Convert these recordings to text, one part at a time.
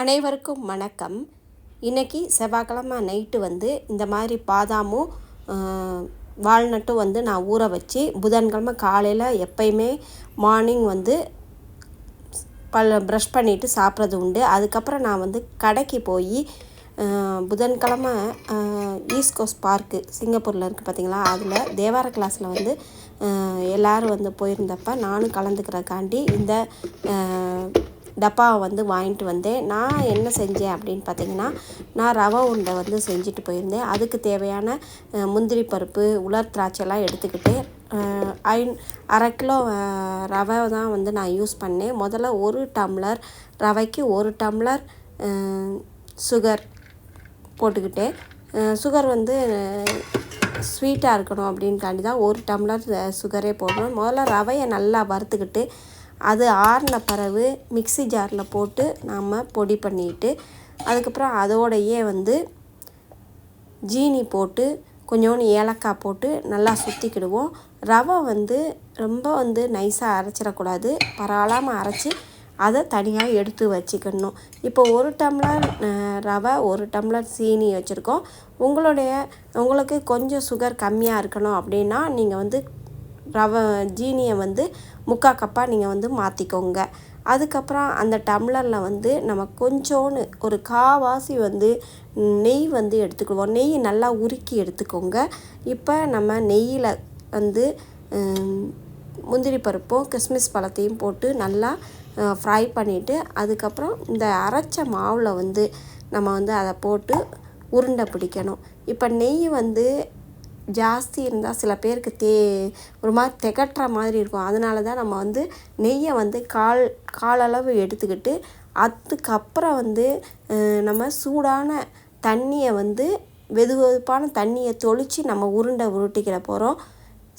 அனைவருக்கும் வணக்கம். இன்றைக்கி செவ்வாய்க்கிழமை நைட்டு வந்து இந்த மாதிரி பாதாமும் வால்நட்டும் வந்து நான் ஊற வச்சு புதன்கிழமை காலையில் எப்பயுமே மார்னிங் வந்து பல் ப்ரஷ் பண்ணிவிட்டு சாப்பிட்றது உண்டு. அதுக்கப்புறம் நான் வந்து கடைக்கு போய் புதன்கிழமை ஈஸ்ட் கோஸ்ட் பார்க்கு சிங்கப்பூரில் இருக்குது பார்த்தீங்களா அதில் தேவார கிளாஸில் வந்து எல்லோரும் வந்து போயிருந்தப்ப நானும் கலந்துக்கிறக்காண்டி இந்த டப்பாவை வந்து வாங்கிட்டு வந்தேன். நான் என்ன செஞ்சேன் அப்படின்னு பார்த்தீங்கன்னா நான் ரவை உண்டை வந்து செஞ்சுட்டு போயிருந்தேன். அதுக்கு தேவையான முந்திரி பருப்பு உலர் திராட்சைலாம் எடுத்துக்கிட்டு ஐ அரை கிலோ ரவை தான் வந்து நான் யூஸ் பண்ணேன். முதல்ல ஒரு டம்ளர் ரவைக்கு ஒரு டம்ளர் சுகர் போட்டுக்கிட்டேன். சுகர் வந்து ஸ்வீட்டாக இருக்கணும் அப்படின்காண்டி தான் ஒரு டம்ளர் சுகரே போடணும். முதல்ல ரவையை நல்லா வறுத்துக்கிட்டு அது ஆறின பிறகு மிக்ஸி ஜாரில் போட்டு நாம் பொடி பண்ணிட்டு அதுக்கப்புறம் அதோடையே வந்து ஜீனி போட்டு கொஞ்சோண்டு ஏலக்காய் போட்டு நல்லா சுற்றிக்கிடுவோம் ரவை வந்து ரொம்ப வந்து நைஸாக அரைச்சிடக்கூடாது. பரவலாமல் அரைச்சி அதை தனியாக எடுத்து வச்சுக்கணும். இப்போ ஒரு டம்ளர் ரவை ஒரு டம்ளர் சீனி வச்சுருக்கோம். உங்களுடைய உங்களுக்கு கொஞ்சம் சுகர் கம்மியாக இருக்கணும் அப்படின்னா நீங்கள் வந்து ரவை ஜீனியை வந்து முக்கா கப்பாக நீங்கள் வந்து மாற்றிக்கோங்க அதுக்கப்புறம் அந்த டம்ளரில் வந்து நம்ம கொஞ்சோன்னு ஒரு காவாசி வந்து நெய் வந்து எடுத்துக்கிடுவோம் நெய் நல்லா உருக்கி எடுத்துக்கோங்க. இப்போ நம்ம நெய்யில் வந்து முந்திரி பருப்பும் கிஸ்மிஸ் பழத்தையும் போட்டு நல்லா ஃப்ரை பண்ணிவிட்டு அதுக்கப்புறம் இந்த அரைச்ச மாவில் வந்து நம்ம வந்து அதை போட்டு உருண்டை பிடிக்கணும். இப்போ நெய் வந்து ஜாஸ்தி இருந்தால் சில பேருக்கு தே ஒரு மாதிரி திகட்டுற மாதிரி இருக்கும். அதனால தான் நம்ம வந்து நெய்யை வந்து கால் காலளவு எடுத்துக்கிட்டு அதுக்கப்புறம் வந்து நம்ம சூடான தண்ணியை வந்து வெது வெதுப்பான தண்ணியை தொளித்து நம்ம உருண்டை உருட்டிக்கிற போகிறோம்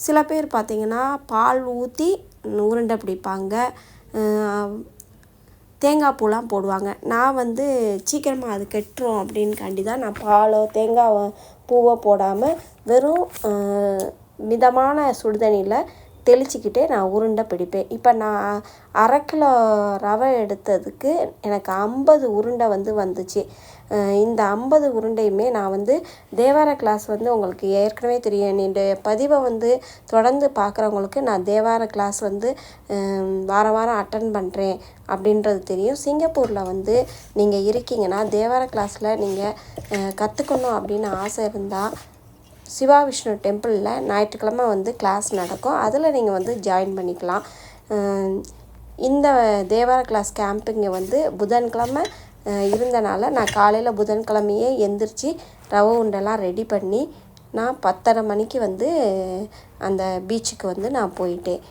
சில பேர் பார்த்திங்கன்னா பால் ஊற்றி உருண்டை பிடிப்பாங்க. தேங்காய் பூலாம் போடுவாங்க. நான் வந்து சீக்கிரமாக அது கெட்டுரும் அப்படின்காண்டி தான் நான் பாலோ தேங்காய் பூவை போடாமல் வெறும் மிதமான சுடுதண்ணியில் தெளிச்சிக்கிட்டே நான் உருண்டை பிடிப்பேன். இப்போ நான் அரை கிலோ ரவை எடுத்ததுக்கு எனக்கு ஐம்பது உருண்டை வந்து வந்துச்சு. இந்த ஐம்பது உருண்டையுமே நான் வந்து தேவார கிளாஸ் வந்து உங்களுக்கு ஏற்கனவே தெரியும். இந்த பதிவை வந்து தொடர்ந்து பார்க்குறவங்களுக்கு நான் தேவார கிளாஸ் வந்து வாரம் வாரம் அட்டன் பண்ணுறேன் அப்படின்றது தெரியும். சிங்கப்பூரில் வந்து நீங்கள் இருக்கீங்கன்னா தேவார கிளாஸில் நீங்கள் கற்றுக்கணும் அப்படின்னு ஆசை இருந்தால் சிவா விஷ்ணு டெம்பிளில் ஞாயிற்றுக்கிழமை வந்து கிளாஸ் நடக்கும். அதில் நீங்கள் வந்து ஜாயின் பண்ணிக்கலாம். இந்த தேவார கிளாஸ் கேம்பிங்க வந்து புதன்கிழமை இருந்தனால நான் காலையில் புதன்கிழமையே எந்திரிச்சு ரவை உண்டெல்லாம் ரெடி பண்ணி நான் பத்தரை மணிக்கு வந்து அந்த பீச்சுக்கு வந்து நான் போயிட்டேன்.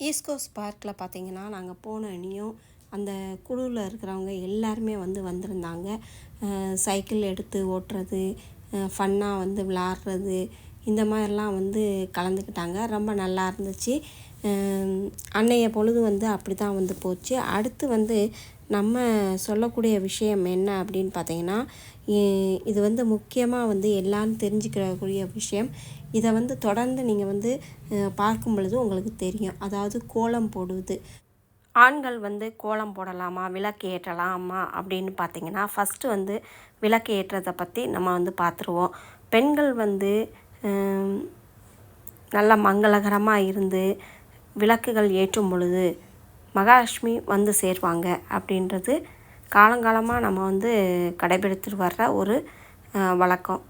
ஈஸ்கோஸ் பார்க்கில் பார்த்திங்கன்னா நாங்கள் போன அணியும் அந்த குழுவில் இருக்கிறவங்க எல்லாருமே வந்து வந்திருந்தாங்க. சைக்கிள் எடுத்து ஓட்டுறது ஃபன்னாக வந்து விளாட்றது இந்த மாதிரிலாம் வந்து கலந்துக்கிட்டாங்க. ரொம்ப நல்லா இருந்துச்சு. அன்னைய பொழுது வந்து அப்படி தான் வந்து போச்சு. அடுத்து வந்து நம்ம சொல்லக்கூடிய விஷயம் என்ன அப்படின்னு பார்த்தீங்கன்னா இது வந்து முக்கியமாக வந்து எல்லாரும் தெரிஞ்சுக்கிறக்கூடிய விஷயம். இதை வந்து தொடர்ந்து நீங்கள் வந்து பார்க்கும் பொழுது உங்களுக்கு தெரியும். அதாவது கோலம் போடுவது. ஆண்கள் வந்து கோலம் போடலாமா விளக்கு ஏற்றலாமா அப்படின்னு பார்த்தீங்கன்னா ஃபஸ்ட்டு வந்து விளக்கு ஏற்றதை பற்றி நம்ம வந்து பார்த்துருவோம். பெண்கள் வந்து நல்ல மங்களகரமாக இருந்து விளக்குகள் ஏற்றும் பொழுது மகாலட்சுமி வந்து சேர்வாங்க அப்படின்றது காலங்காலமாக நம்ம வந்து கடைபிடித்துட்டு வர்ற ஒரு வழக்கம்.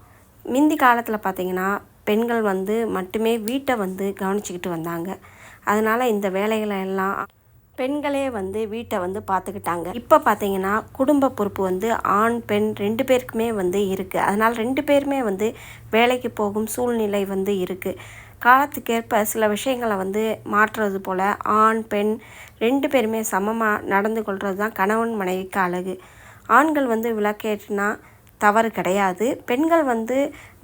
முந்தி காலத்தில் பார்த்திங்கன்னா பெண்கள் வந்து மட்டுமே வீட்டை வந்து கவனிச்சிக்கிட்டு வந்தாங்க. அதனால் இந்த வேலைகளை எல்லாம் பெண்களே வந்து வீட்டை வந்து பார்த்துக்கிட்டாங்க இப்போ பார்த்தீங்கன்னா குடும்ப பொறுப்பு வந்து ஆண் பெண் ரெண்டு பேருக்குமே வந்து இருக்குது அதனால் ரெண்டு பேருமே வந்து வேலைக்கு போகும் சூழ்நிலை வந்து இருக்குது காலத்துக்கேற்ப சில விஷயங்களை வந்து மாற்றுறது போல் ஆண் பெண் ரெண்டு பேருமே சமமாக நடந்து கொள்கிறது தான் கணவன் மனைவிக்கு அழகு. ஆண்கள் வந்து விளக்கேற்றினா தவறு கிடையாது. பெண்கள் வந்து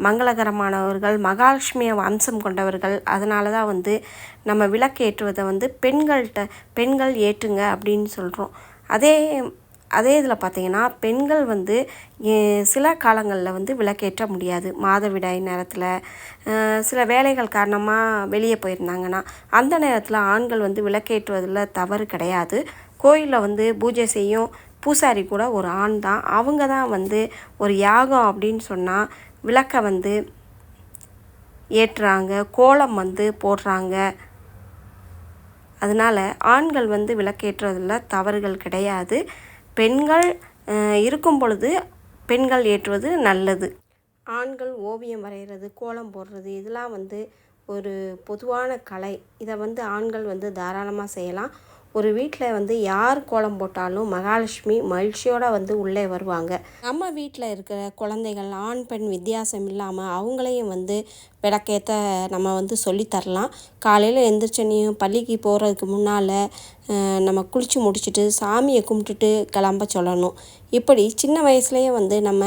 மங்களகரமானவர்கள் மகாலட்சுமியை அம்சம் கொண்டவர்கள். அதனால தான் வந்து நம்ம விளக்கேற்றுவதை வந்து பெண்கள்கிட்ட பெண்கள் ஏற்றுங்க அப்படின்னு சொல்கிறோம் அதே அதே இதில் பார்த்தீங்கன்னா பெண்கள் வந்து சில காலங்களில் வந்து விளக்கேற்ற முடியாது. மாதவிடாய் நேரத்தில் சில வேலைகள் காரணமாக வெளியே போயிருந்தாங்கன்னா அந்த நேரத்தில் ஆண்கள் வந்து விளக்கேற்றுவதில் தவறு கிடையாது. கோயிலில் வந்து பூஜை செய்யும் பூசாரி கூட ஒரு ஆண் தான். அவங்க தான் வந்து ஒரு யாகம் அப்படின்னு சொன்னால் விளக்கை வந்து ஏற்றுறாங்க கோலம் வந்து போடுறாங்க. அதனால் ஆண்கள் வந்து விளக்கேற்றுவதில் தவறுகள் கிடையாது. பெண்கள் இருக்கும் பொழுது பெண்கள் ஏற்றுவது நல்லது. ஆண்கள் ஓவியம் வரைகிறது கோலம் போடுறது இதெல்லாம் வந்து ஒரு பொதுவான கலை. இதை வந்து ஆண்கள் வந்து தாராளமாக செய்யலாம். ஒரு வீட்டில் வந்து யார் கோலம் போட்டாலும் மகாலட்சுமி மகிழ்ச்சியோடு வந்து உள்ளே வருவாங்க. நம்ம வீட்டில் இருக்கிற குழந்தைகள் ஆண் பெண் வித்தியாசம் இல்லாமல் அவங்களையும் வந்து விளக்கேற்ற நம்ம வந்து சொல்லித்தரலாம் காலையில் எந்திரிச்சனையும் பள்ளிக்கு போகிறதுக்கு முன்னால் நம்ம குளித்து முடிச்சுட்டு சாமியை கும்பிட்டுட்டு கிளம்ப சொல்லணும். இப்படி சின்ன வயசுலேயே வந்து நம்ம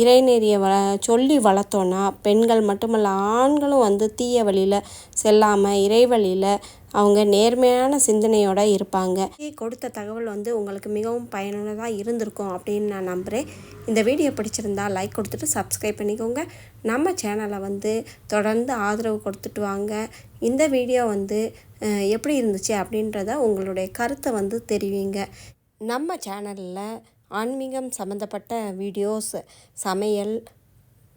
இறைநெறியை வ சொல்லி வளர்த்தோன்னா பெண்கள் மட்டுமல்ல ஆண்களும் வந்து தீய வழியில் செல்லாமல் இறை வழியில் அவங்க நேர்மையான சிந்தனையோடு இருப்பாங்க. கொடுத்த தகவல் வந்து உங்களுக்கு மிகவும் பயனுள்ளதாக இருந்திருக்கும் அப்படின்னு நான் நம்புகிறேன் இந்த வீடியோ பிடிச்சிருந்தா லைக் கொடுத்துட்டு சப்ஸ்கிரைப் பண்ணிக்கோங்க. நம்ம சேனலை வந்து தொடர்ந்து ஆதரவு கொடுத்துட்டு வாங்க. இந்த வீடியோ வந்து எப்படி இருந்துச்சு அப்படின்றத உங்களுடைய கருத்தை வந்து தெரிவிங்க. நம்ம சேனலில் ஆன்மீகம் சம்மந்தப்பட்ட வீடியோஸ் சமையல்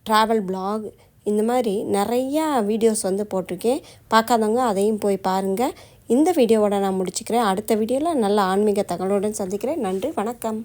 ட்ராவல் பிளாக் இந்த மாதிரி நிறையா வீடியோஸ் வந்து போட்டிருக்கேன். பார்க்காதவங்க அதையும் போய் பாருங்கள் இந்த வீடியோவோட நான் முடிச்சுக்கிறேன். அடுத்த வீடியோவில் நல்ல ஆன்மீக தகவலுடன் சந்திக்கிறேன். நன்றி வணக்கம்.